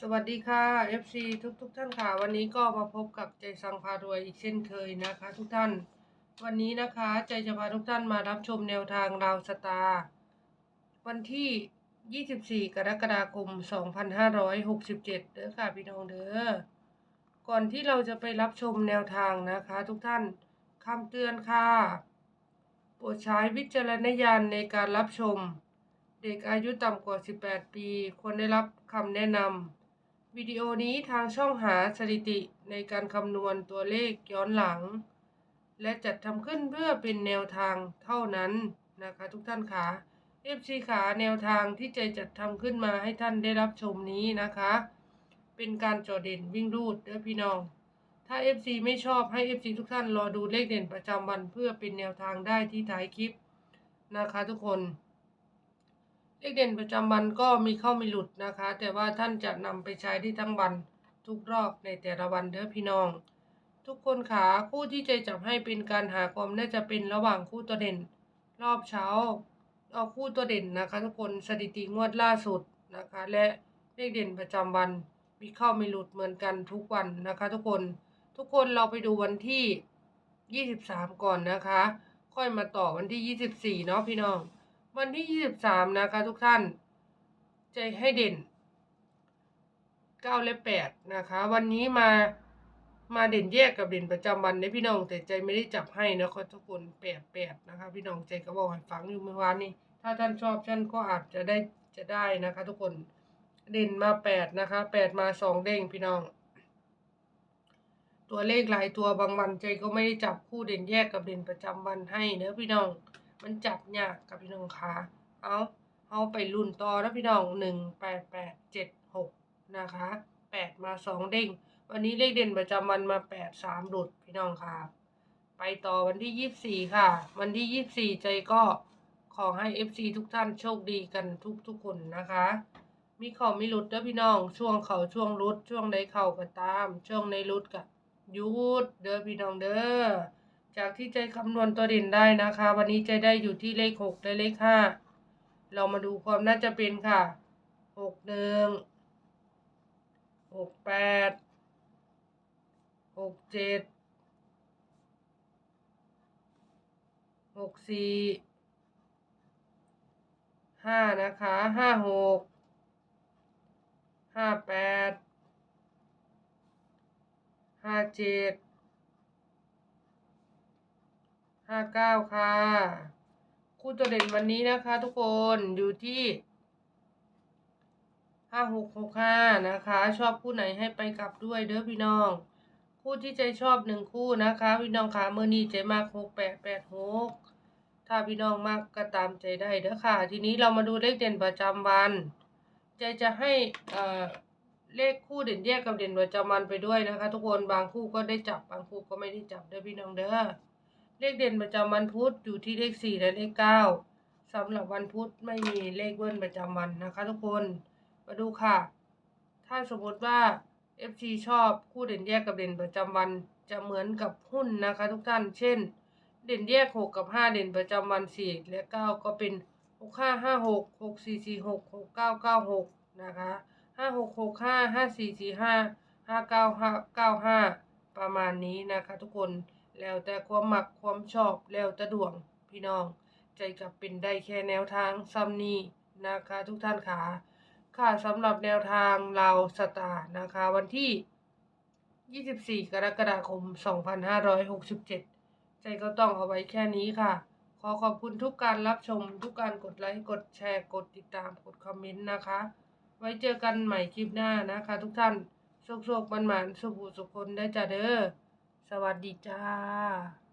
สวัสดีค่ะ FC ทุกทุกท่านค่ะ วันนี้ก็มาพบกับใจสังพารวยอีกเช่นเคยนะคะ ทุกท่าน วันนี้นะคะใจจะพาทุกท่านมารับชมแนวทางราวสตาร์วันที่ 24 กรกฎาคม 2567 เด้อค่ะพี่น้องเด้อก่อนที่เราจะไปรับชมแนวทางนะคะ ทุกท่านคำเตือนค่ะโปรดใช้วิจารณญาณในการรับชม เด็กอายุต่ำกว่า 18 ปี ควรได้รับคำแนะนำ วิดีโอนี้ทางช่องหาสถิติในการคำนวณตัวเลขย้อนหลัง และจัดทำขึ้นเพื่อเป็นแนวทางเท่านั้นนะคะทุกท่านขา FC ขาแนวทางที่ใจจัดทำขึ้นมาให้ท่านได้รับชมนี้นะคะ เป็นการจอเด่นวิ่งรูดเด้อพี่น้อง ถ้า FC ไม่ชอบให้ FC ทุกท่านรอดูเลขเด่นประจำวันเพื่อเป็นแนวทางได้ที่ท้ายคลิปนะคะทุกคน เลขเด่นประจำวันก็มีเข้ามีหลุดนะคะ แต่ว่าท่านจะนำไปใช้ได้ทั้งวันทุกรอบในแต่ละวันเด้อพี่น้อง ทุกคนขาคู่ที่ใจจับให้เป็นการหาความน่าจะเป็นระหว่างคู่ตัวเด่น รอบเช้าเอาคู่ตัวเด่นนะคะ ทุกคนสถิติงวดล่าสุดนะคะ และเลขเด่นประจำวันมีเข้ามีหลุดเหมือนกันทุกวันนะคะ ทุกคนทุกคนเราไปดูวันที่ 23 ก่อนนะคะ ค่อยมาต่อวันที่ 24 เนาะพี่น้อง วันที่ 23 นะคะทุกท่าน ใจให้เด่น 9 และ 8 นะคะ วันนี้มามาเด่นแยกกับเด่นประจำวันในพี่น้องแต่ใจไม่ได้จับให้นะคะทุกคน8 8นะคะ พี่น้องใจก็บอกให้ฟังอยู่เมื่อวานนี้ ถ้าท่านชอบท่านก็อาจจะได้จะได้นะคะ ทุกคนเด่นมา8นะคะ8มา2เด้งพี่น้อง ตัวเลขหลายตัวบางวันใจก็ไม่ได้จับคู่เด่นแยกกับเด่นประจำวันให้เนอะพี่น้อง มันจับยากกับพี่น้องคะเอาเอาไปรุ่นต่อแล้วพี่น้องหนึ่งแปดแปดเจ็ดหกนะคะแปดมาสองเด้ง วันนี้เลขเด่นประจำวันมาแปดสามหลุดพี่น้องค่ะ ไปต่อวันที่ยี่สิบสี่ค่ะ วันที่ยี่สิบสี่ใจก็ขอให้เอฟซีทุกท่านโชคดีกันทุกทุกคนนะคะ มีเข่ามีหลุดเด้อพี่น้อง ช่วงเขาช่วงรุดช่วงใดเข่าก็ตาม ช่วงในรุดก็หยุดเด้อพี่น้องเด้อ จากที่ใจคำนวณตัวเด่นได้นะคะ วันนี้ใจได้อยู่ที่เลขหกและเลขห้าเรามาดูความน่าจะเป็นค่ะหกหนึ่งหกแปดหกเจ็ดหกสี่ห้านะคะห้าหกห้าแปดห้าเจ็ด ห้าเก้าค่ะ คู่ตัวเด่นวันนี้นะคะ ทุกคนอยู่ที่ห้าหกหกห้านะคะ ชอบคู่ไหนให้ไปกลับด้วยเด้อพี่น้อง คู่ที่ใจชอบหนึ่งคู่นะคะ พี่น้องคะเมื่อนี้ใจมากหกแปดแปดหกถ้าพี่น้องมากก็ตามใจได้เด้อค่ะ ทีนี้เรามาดูเลขเด่นประจำวัน ใจจะให้เอ่อเลขคู่เด่นแยกกับเด่นประจำวันไปด้วยนะคะ ทุกคนบางคู่ก็ได้จับบางคู่ก็ไม่ได้จับเด้อพี่น้องเด้อ เลขเด่นประจำวันพุธอยู่ที่เลขสี่และเลขเก้าสำหรับวันพุธไม่มีเลขเบิ้ลประจำวันนะคะ ทุกคน มาดูค่ะ ถ้าสมมติว่า FC ชอบคู่เด่นแยกกับเด่นประจำวันจะเหมือนกับหุ้นนะคะ ทุกท่าน เช่น เด่นแยกหกกับห้าเด่นประจำวันสี่และเก้าก็เป็นหกห้าห้าหกหกสี่สี่หกหกเก้าเก้าหกนะคะห้าหกหกห้าห้าสี่สี่ห้าห้าเก้าห้าเก้าห้าประมาณนี้นะคะทุกคน แล้วแต่ความมักความชอบแล้วแต่ดวงพี่น้อง ใจกับเป็นได้แค่แนวทางซัมนี้นะคะทุกท่านค่ะค่ะสำหรับแนวทางเราวสตาร์นะคะ วันที่ 24 กรกฎาคม 2567 ใจก็ต้องเอาไว้แค่นี้ค่ะ ขอขอบคุณทุกการรับชม ทุกการกดไลค์ กดแชร์ กดติดตาม กดคอมเมนต์นะคะ ไว้เจอกันใหม่คลิปหน้านะคะ ทุกท่านโชคโชคมันหมานสุขสุขคนได้จ้าเด้อ สวัสดีจ้า